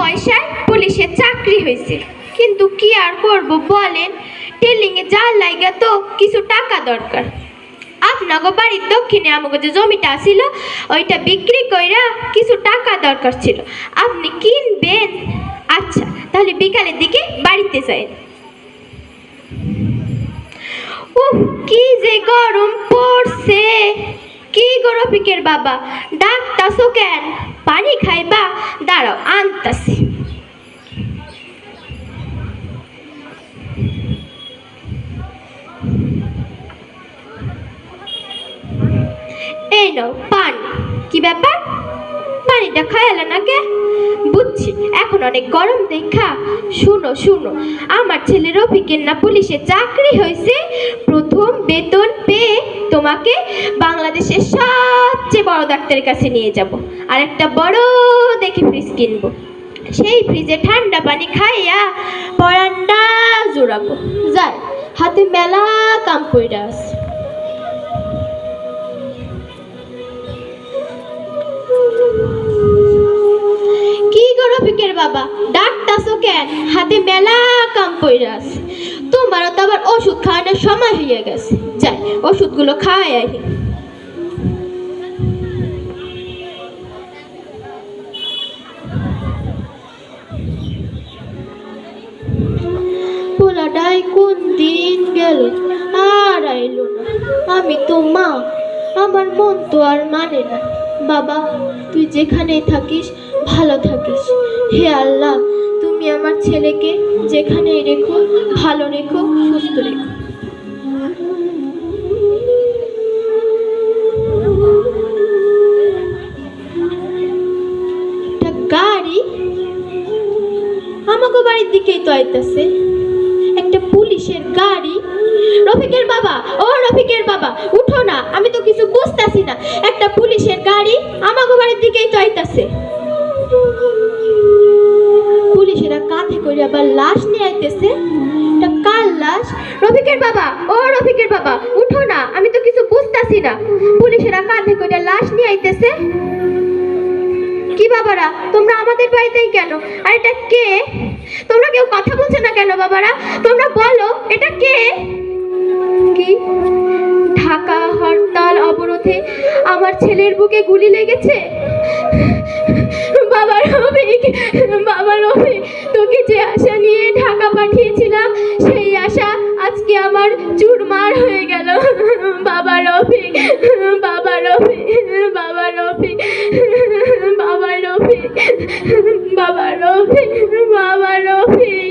পয়সায় পুলিশের চাকরি হয়েছে। কিন্তু কি আর করব বলেন? টেলিংয়ে যার লাইগা তো কিছু টাকা দরকার। আপনাকে বাড়ির দক্ষিণে আমাকে যে জমিটা ছিল, ওইটা বিক্রি কইরা কিছু টাকা দরকার ছিল। আপনি কিনবেন? আচ্ছা তাহলে বিকালের দিকে বাড়িতে যাই উফ, কি যে গরম পড়ছে। কি গরফিকের বাবা। ডাকতাছো কেন? পানি খাইবা? দাঁড়াও, আনতাছি। এই কি ব্যাপার? পানিটা খায়ালে না কে বুঝছি, এখন অনেক গরম দেখা। শুনো শুনো, আমার ছেলে রফিকের না পুলিশে চাকরি হয়েছে। প্রথম বেতন পেয়ে তোমাকে বাংলাদেশের সবচেয়ে বড় ডাক্তারের কাছে নিয়ে যাব। আর একটা বড় দেখে ফ্রিজ কিনবো। সেই ফ্রিজে ঠান্ডা পানি খাইয়া পরান্ডা জোড়াবো। যায় হাতে মেলা কাম কইরা আছে। কি গো রফিকের বাবা? ডাকতাছো কেন? হাতে মেলা কাম কইরা আছে। তোমারও তো আবার ওষুধ সময় গেছে। যাই, ওষুধগুলো খাওয়াই আহি। কোন দিন গেল, আর আইলো না। আমি তো মা, আমার মন তো আর মানে না। বাবা, তুই যেখানেই থাকিস, ভালো থাকিস। হে আল্লাহ তুমি আমার ছেলেকে যেখানেই রেখো, ভালো রেখো, সুস্থ রেখো। গাড়ি বাড়ির দিকেই তো আইতাছে। একটা পুলিশের গাড়ি। রফিকের বাবা, ও রফিকের বাবা, উঠো না, আমি তো কিছু বুঝতাছি না। একটা পুলিশের গাড়ি আমাকে আইতেছে এটা কার লাশ। রফিকের বাবা, ও রফিকের বাবা, উঠো না, আমি তো কিছু বুঝতাছি না। পুলিশেরা কাঁধে করে লাশ নিয়ে আইতেছে। কি বাবারা, তোমরা আমাদের বাড়িতেই কেন? আর এটা কে? তোমরা কেউ কথা বলছো না কেন বাবারা? তোমরা বলো, এটা কে? কি? ঢাকা হরতাল অবরোধে আমার ছেলের বুকে গুলি লেগেছে? চেয়েছিলাম সেই আশা আজকে আমার চুরমার হয়ে গেল। বাবা রফি বাবা রফি বাবা রফি বাবা রফি বাবা রফি বাবা রফি